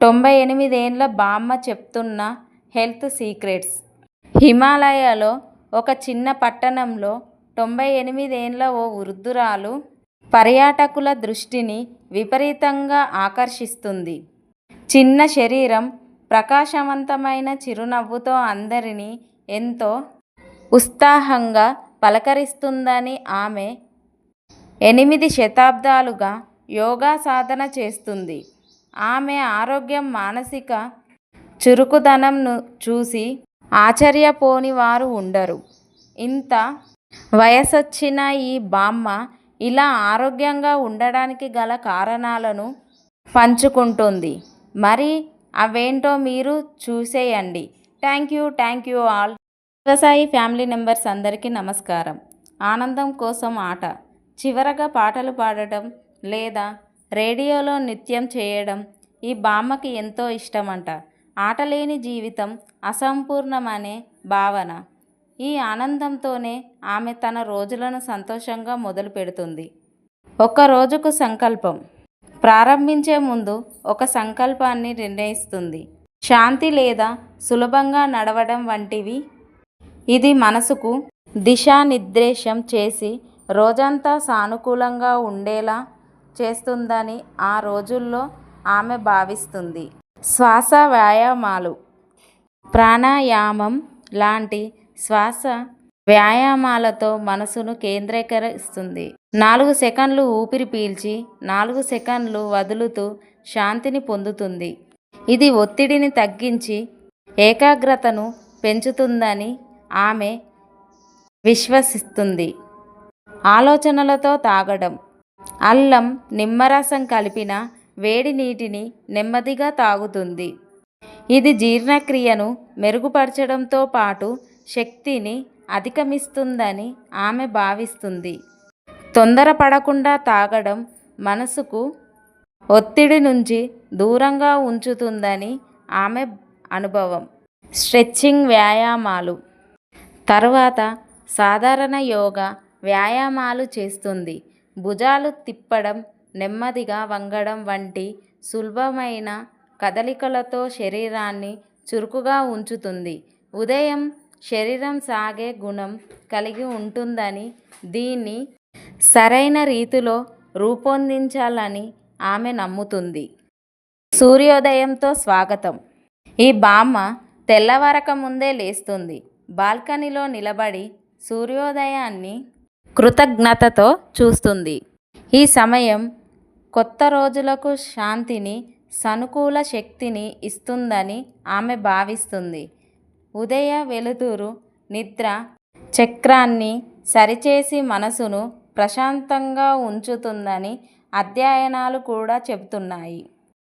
తొంభై ఎనిమిదేండ్ల బామ్మ చెప్తున్న హెల్త్ సీక్రెట్స్. హిమాలయలో ఒక చిన్న పట్టణంలో తొంభై ఎనిమిదేండ్ల ఓ వృద్ధురాలు పర్యాటకుల దృష్టిని విపరీతంగా ఆకర్షిస్తుంది. చిన్న శరీరం ప్రకాశవంతమైన చిరునవ్వుతో అందరినీ ఎంతో ఉత్సాహంగా పలకరిస్తుందని ఆమె ఎనిమిది శతాబ్దాలుగా యోగా సాధన చేస్తుంది. ఆమె ఆరోగ్యం మానసిక చురుకుదనంను చూసి ఆశ్చర్యపోని వారు ఉండరు. ఇంత వయసొచ్చిన ఈ బామ్మ ఇలా ఆరోగ్యంగా ఉండడానికి గల కారణాలను పంచుకుంటుంది. మరి అవేంటో మీరు చూసేయండి. Thank you thank you all. Vyavasayi family members అందరికీ నమస్కారం. ఆనందం కోసం ఆట. చివరగా పాటలు పాడటం లేదా రేడియోలో నృత్యం చేయడం ఈ బామ్మకి ఎంతో ఇష్టమంట. ఆటలేని జీవితం అసంపూర్ణమనే భావన. ఈ ఆనందంతోనే ఆమె తన రోజులను సంతోషంగా మొదలు పెడుతుంది ఒక రోజుకు సంకల్పం. ప్రారంభించే ముందు ఒక సంకల్పాన్ని నిర్ణయిస్తుంది. శాంతి లేదా సులభంగా నడవడం వంటివి. ఇది మనసుకు దిశానిర్దేశం చేసి రోజంతా సానుకూలంగా ఉండేలా చేస్తుందని ఆ రోజుల్లో ఆమె భావిస్తుంది. శ్వాస వ్యాయామాలు. ప్రాణాయామం లాంటి శ్వాస వ్యాయామాలతో మనసును కేంద్రీకరిస్తుంది. నాలుగు సెకండ్లు ఊపిరి పీల్చి నాలుగు సెకండ్లు వదులుతూ శాంతిని పొందుతుంది. ఇది ఒత్తిడిని తగ్గించి ఏకాగ్రతను పెంచుతుందని ఆమె విశ్వసిస్తుంది. ఆలోచనలతో తాగడం. అల్లం నిమ్మరసం కలిపిన వేడి నీటిని నెమ్మదిగా తాగుతుంది. ఇది జీర్ణక్రియను మెరుగుపరచడంతో పాటు శక్తిని అధిగమిస్తుందని ఆమె భావిస్తుంది. తొందరపడకుండా తాగడం మనసుకు ఒత్తిడి నుంచి దూరంగా ఉంచుతుందని ఆమె అనుభవం. స్ట్రెచ్చింగ్ వ్యాయామాలు. తర్వాత సాధారణ యోగా వ్యాయామాలు చేస్తుంది. భుజాలు తిప్పడం నెమ్మదిగా వంగడం వంటి సులభమైన కదలికలతో శరీరాన్ని చురుకుగా ఉంచుతుంది. ఉదయం శరీరం సాగే గుణం కలిగి ఉంటుందని దీన్ని సరైన రీతిలో రూపొందించాలని ఆమె నమ్ముతుంది. సూర్యోదయంతో స్వాగతం. ఈ బామ్మ తెల్లవారక ముందే లేస్తుంది. బాల్కనీలో నిలబడి సూర్యోదయాన్ని కృతజ్ఞతతో చూస్తుంది. ఈ సమయం కొత్త రోజులకు శాంతిని సానుకూల శక్తిని ఇస్తుందని ఆమె భావిస్తుంది. ఉదయ వెలుతురు నిద్ర చక్రాన్ని సరిచేసి మనసును ప్రశాంతంగా ఉంచుతుందని అధ్యయనాలు కూడా చెబుతున్నాయి.